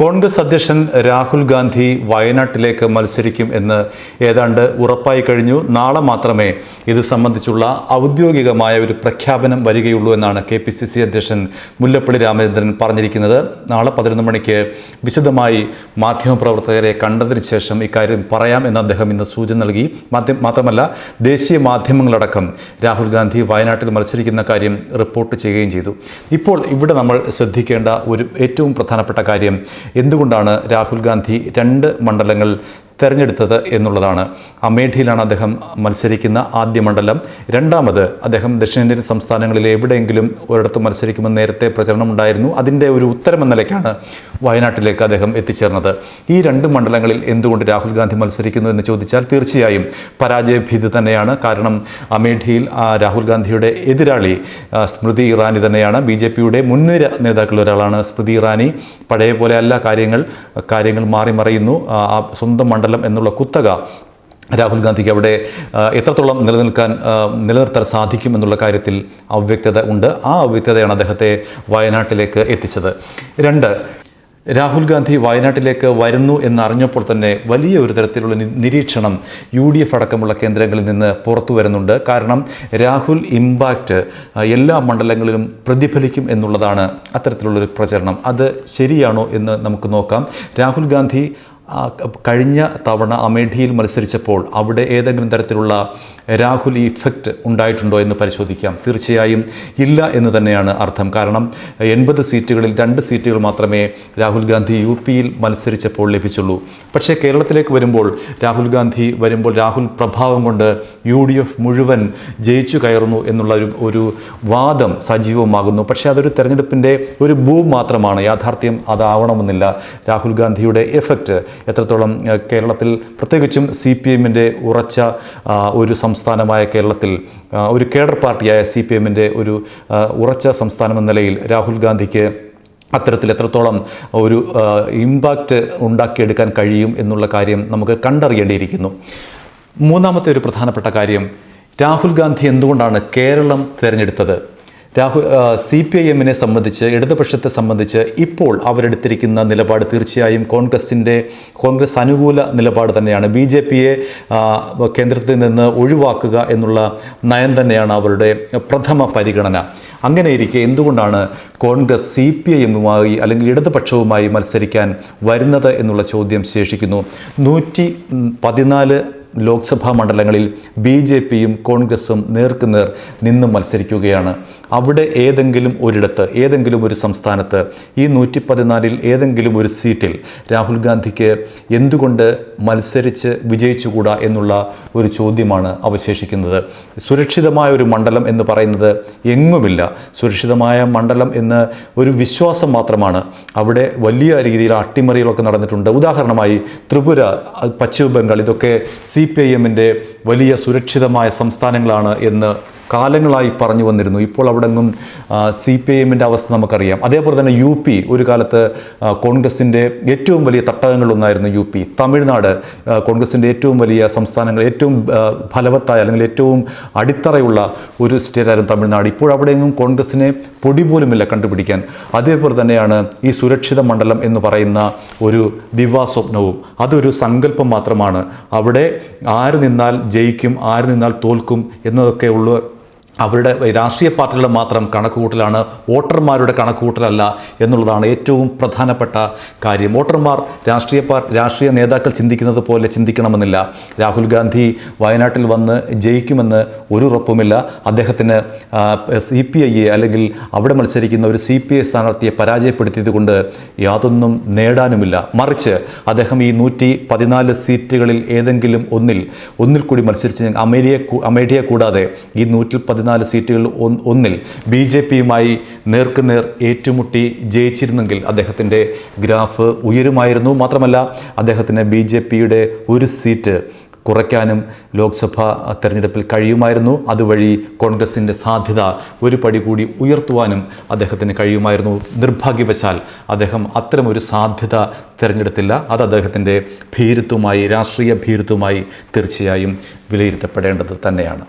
കോൺഗ്രസ് അധ്യക്ഷൻ രാഹുൽ ഗാന്ധി വയനാട്ടിലേക്ക് മത്സരിക്കും എന്ന് ഏതാണ്ട് ഉറപ്പായി കഴിഞ്ഞു. നാളെ മാത്രമേ ഇത് സംബന്ധിച്ചുള്ള ഔദ്യോഗികമായ ഒരു പ്രഖ്യാപനം വരികയുള്ളൂ എന്നാണ് കെ പി സി സി അധ്യക്ഷൻ മുല്ലപ്പള്ളി രാമചന്ദ്രൻ പറഞ്ഞിരിക്കുന്നത്. നാളെ പതിനൊന്ന് മണിക്ക് വിശദമായി മാധ്യമപ്രവർത്തകരെ കണ്ടതിന് ശേഷം ഇക്കാര്യം പറയാം എന്ന് അദ്ദേഹം ഇന്ന് സൂചന നൽകി. മാത്രമല്ല ദേശീയ മാധ്യമങ്ങളടക്കം രാഹുൽ ഗാന്ധി വയനാട്ടിൽ മത്സരിക്കുന്ന കാര്യം റിപ്പോർട്ട് ചെയ്യുകയും ചെയ്തു. ഇപ്പോൾ ഇവിടെ നമ്മൾ ശ്രദ്ധിക്കേണ്ട ഒരു ഏറ്റവും പ്രധാനപ്പെട്ട കാര്യം എന്തുകൊണ്ടാണ് രാഹുൽ ഗാന്ധി രണ്ട് മണ്ഡലങ്ങൾ തെരഞ്ഞെടുത്തത് എന്നുള്ളതാണ്. അമേഠിയിലാണ് അദ്ദേഹം മത്സരിക്കുന്ന ആദ്യ മണ്ഡലം. രണ്ടാമത് അദ്ദേഹം ദക്ഷിണേന്ത്യൻ സംസ്ഥാനങ്ങളിൽ എവിടെയെങ്കിലും ഒരിടത്ത് മത്സരിക്കുമെന്ന് നേരത്തെ പ്രചരണമുണ്ടായിരുന്നു. അതിന്റെ ഒരു ഉത്തരം എന്ന നിലയ്ക്കാണ് വയനാട്ടിലേക്ക് അദ്ദേഹം എത്തിച്ചേർന്നത്. ഈ രണ്ട് മണ്ഡലങ്ങളിൽ എന്തുകൊണ്ട് രാഹുൽ ഗാന്ധി മത്സരിക്കുന്നു എന്ന് ചോദിച്ചാൽ തീർച്ചയായും പരാജയഭീതി തന്നെയാണ്. കാരണം അമേഠിയിൽ രാഹുൽ ഗാന്ധിയുടെ എതിരാളി സ്മൃതി ഇറാനി തന്നെയാണ്. ബി ജെ പിയുടെ മുൻനിര നേതാക്കളിൽ ഒരാളാണ് സ്മൃതി ഇറാനി. പഴയ പോലെ അല്ല കാര്യങ്ങൾ. കാര്യങ്ങൾ മാറി മറിയുന്നു. സ്വന്തം മണ്ഡലം എന്നുള്ള കുത്തക രാഹുൽ ഗാന്ധിക്ക് അവിടെ എത്രത്തോളം നിലനിൽക്കാൻ നിലനിർത്താൻ സാധിക്കും എന്നുള്ള കാര്യത്തിൽ അവ്യക്തത ഉണ്ട്. ആ അവ്യക്തതയാണ് അദ്ദേഹത്തെ വയനാട്ടിലേക്ക് എത്തിച്ചത്. രണ്ട് രാഹുൽ ഗാന്ധി വയനാട്ടിലേക്ക് വരുന്നു എന്നറിഞ്ഞപ്പോൾ തന്നെ വലിയ ഒരു തരത്തിലുള്ള നിരീക്ഷണം യു ഡി എഫ് അടക്കമുള്ള കേന്ദ്രങ്ങളിൽ നിന്ന് പുറത്തു വരുന്നുണ്ട്. കാരണം രാഹുൽ ഇമ്പാക്റ്റ് എല്ലാ മണ്ഡലങ്ങളിലും പ്രതിഫലിക്കും എന്നുള്ളതാണ് അത്തരത്തിലുള്ളൊരു പ്രചരണം. അത് ശരിയാണോ എന്ന് നമുക്ക് നോക്കാം. രാഹുൽ ഗാന്ധി കഴിഞ്ഞ തവണ അമേഠിയിൽ മത്സരിച്ചപ്പോൾ അവിടെ ഏതെങ്കിലും തരത്തിലുള്ള രാഹുൽ ഇഫക്റ്റ് ഉണ്ടായിട്ടുണ്ടോ എന്ന് പരിശോധിക്കാം. തീർച്ചയായും ഇല്ല എന്ന് തന്നെയാണ് അർത്ഥം. കാരണം എൺപത് സീറ്റുകളിൽ രണ്ട് സീറ്റുകൾ മാത്രമേ രാഹുൽ ഗാന്ധി യു പിയിൽ മത്സരിച്ചപ്പോൾ ലഭിച്ചുള്ളൂ. പക്ഷേ കേരളത്തിലേക്ക് വരുമ്പോൾ രാഹുൽ ഗാന്ധി വരുമ്പോൾ രാഹുൽ പ്രഭാവം കൊണ്ട് യു ഡി എഫ് മുഴുവൻ ജയിച്ചു കയറുന്നു എന്നുള്ള ഒരു ഒരു വാദം സജീവമാകുന്നു. പക്ഷേ അതൊരു തെരഞ്ഞെടുപ്പിന്റെ ഒരു ബൂം മാത്രമാണ്. യാഥാർത്ഥ്യം അതാവണമെന്നില്ല. രാഹുൽ ഗാന്ധിയുടെ എഫക്റ്റ് എത്രത്തോളം കേരളത്തിൽ പ്രത്യേകിച്ചും സി പി എമ്മിന്റെ ഉറച്ച ഒരു സംസ്ഥാനമായ കേരളത്തിൽ ഒരു കേഡർ പാർട്ടിയായ സി പി എമ്മിന്റെ ഒരു ഉറച്ച സംസ്ഥാനം എന്ന നിലയിൽ രാഹുൽ ഗാന്ധിക്ക് അത്തരത്തിൽ എത്രത്തോളം ഒരു ഇമ്പാക്റ്റ് ഉണ്ടാക്കിയെടുക്കാൻ കഴിയും എന്നുള്ള കാര്യം നമുക്ക് കണ്ടറിയേണ്ടിയിരിക്കുന്നു. മൂന്നാമത്തെ ഒരു പ്രധാനപ്പെട്ട കാര്യം രാഹുൽ ഗാന്ധി എന്തുകൊണ്ടാണ് കേരളം തിരഞ്ഞെടുത്തത്? രാഹുൽ സി പി ഐ എമ്മിനെ സംബന്ധിച്ച് ഇടതുപക്ഷത്തെ സംബന്ധിച്ച് ഇപ്പോൾ അവരെടുത്തിരിക്കുന്ന നിലപാട് തീർച്ചയായും കോൺഗ്രസിന്റെ കോൺഗ്രസ് അനുകൂല നിലപാട് തന്നെയാണ്. ബി ജെ പിയെ കേന്ദ്രത്തിൽ നിന്ന് ഒഴിവാക്കുക എന്നുള്ള നയം തന്നെയാണ് അവരുടെ പ്രഥമ പരിഗണന. അങ്ങനെ ഇരിക്കെ എന്തുകൊണ്ടാണ് കോൺഗ്രസ് സി പി ഐ എമ്മുമായി അല്ലെങ്കിൽ ഇടതുപക്ഷവുമായി മത്സരിക്കാൻ വരുന്നത് എന്നുള്ള ചോദ്യം ശേഷിക്കുന്നു? നൂറ്റി പതിനാല് ലോക്സഭാ മണ്ഡലങ്ങളിൽ ബി ജെ പിയും കോൺഗ്രസും നേർക്കുനേർ നിന്ന് മത്സരിക്കുകയാണ്. അവിടെ ഏതെങ്കിലും ഒരിടത്ത് ഏതെങ്കിലും ഒരു സംസ്ഥാനത്ത് ഈ നൂറ്റി പതിനാലിൽ ഏതെങ്കിലും ഒരു സീറ്റിൽ രാഹുൽ ഗാന്ധിക്ക് എന്തുകൊണ്ട് മത്സരിച്ച് വിജയിച്ചുകൂടാ എന്നുള്ള ഒരു ചോദ്യമാണ് അവശേഷിക്കുന്നത്. സുരക്ഷിതമായ ഒരു മണ്ഡലം എന്ന് പറയുന്നത് എങ്ങുമില്ല. സുരക്ഷിതമായ മണ്ഡലം എന്ന് ഒരു വിശ്വാസം മാത്രമാണ്. അവിടെ വലിയ രീതിയിൽ അട്ടിമറികളൊക്കെ നടന്നിട്ടുണ്ട്. ഉദാഹരണമായി ത്രിപുര പശ്ചിമ ബംഗാൾ ഇതൊക്കെ സി പി ഐ എമ്മിന്റെ വലിയ സുരക്ഷിതമായ സംസ്ഥാനങ്ങളാണ് എന്ന് കാലങ്ങളായി പറഞ്ഞു വന്നിരുന്നു. ഇപ്പോൾ അവിടെങ്ങും സി പി ഐ എമ്മിന്റെ അവസ്ഥ നമുക്കറിയാം. അതേപോലെ തന്നെ യു പി ഒരു കാലത്ത് കോൺഗ്രസിന്റെ ഏറ്റവും വലിയ തട്ടകങ്ങളൊന്നായിരുന്നു യു പി. തമിഴ്നാട് കോൺഗ്രസിന്റെ ഏറ്റവും വലിയ സംസ്ഥാനങ്ങൾ ഏറ്റവും ഫലവത്തായ അല്ലെങ്കിൽ ഏറ്റവും അടിത്തറയുള്ള ഒരു സ്റ്റേറ്റായിരുന്നു തമിഴ്നാട്. ഇപ്പോൾ അവിടെയെങ്ങും കോൺഗ്രസിനെ പൊടി പോലുമില്ല കണ്ടുപിടിക്കാൻ. അതേപോലെ തന്നെയാണ് ഈ സുരക്ഷിത മണ്ഡലം എന്ന് പറയുന്ന ഒരു ദിവാസ്വപ്നവും അതൊരു സങ്കല്പം മാത്രമാണ്. അവിടെ ആര് നിന്നാൽ ജയിക്കും ആര് നിന്നാൽ തോൽക്കും എന്നതൊക്കെ ഉള്ള അവരുടെ രാഷ്ട്രീയ പാർട്ടികളുടെ മാത്രം കണക്കുകൂട്ടലാണ് വോട്ടർമാരുടെ കണക്കുകൂട്ടലല്ല എന്നുള്ളതാണ് ഏറ്റവും പ്രധാനപ്പെട്ട കാര്യം. വോട്ടർമാർ രാഷ്ട്രീയ രാഷ്ട്രീയ നേതാക്കൾ ചിന്തിക്കുന്നത് പോലെ ചിന്തിക്കണമെന്നില്ല. രാഹുൽ ഗാന്ധി വയനാട്ടിൽ വന്ന് ജയിക്കുമെന്ന് ഒരു ഉറപ്പുമില്ല അദ്ദേഹത്തിന് സി പി ഐയെ അല്ലെങ്കിൽ അവിടെ മത്സരിക്കുന്ന ഒരു സി പി ഐ സ്ഥാനാർത്ഥിയെ പരാജയപ്പെടുത്തിയത് കൊണ്ട് യാതൊന്നും നേടാനുമില്ല. മറിച്ച് അദ്ദേഹം ഈ നൂറ്റി പതിനാല് സീറ്റുകളിൽ ഏതെങ്കിലും ഒന്നിൽ ഒന്നിൽ കൂടി മത്സരിച്ച് അമേരിയെ അമേഠിയെ കൂടാതെ ഈ നൂറ്റി പതിനാല് സീറ്റുകളിൽ ഒന്നിൽ ബി ജെ പിയുമായി നേർക്കുനേർ ഏറ്റുമുട്ടി ജയിച്ചിരുന്നെങ്കിൽ അദ്ദേഹത്തിന്റെ ഗ്രാഫ് ഉയരുമായിരുന്നു. മാത്രമല്ല അദ്ദേഹത്തിന് ബി ജെ പിയുടെ ഒരു സീറ്റ് കുറയ്ക്കാനും ലോക്സഭാ തെരഞ്ഞെടുപ്പിൽ കഴിയുമായിരുന്നു. അതുവഴി കോൺഗ്രസിന്റെ സാധ്യത ഒരു പടി കൂടി ഉയർത്തുവാനും അദ്ദേഹത്തിന് കഴിയുമായിരുന്നു. നിർഭാഗ്യവശാൽ അദ്ദേഹം അത്തരമൊരു സാധ്യത തിരഞ്ഞെടുത്തില്ല. അത് അദ്ദേഹത്തിന്റെ ഭീരുത്വമായി രാഷ്ട്രീയ ഭീരുത്വമായി തീർച്ചയായും വിലയിരുത്തപ്പെടേണ്ടത് തന്നെയാണ്.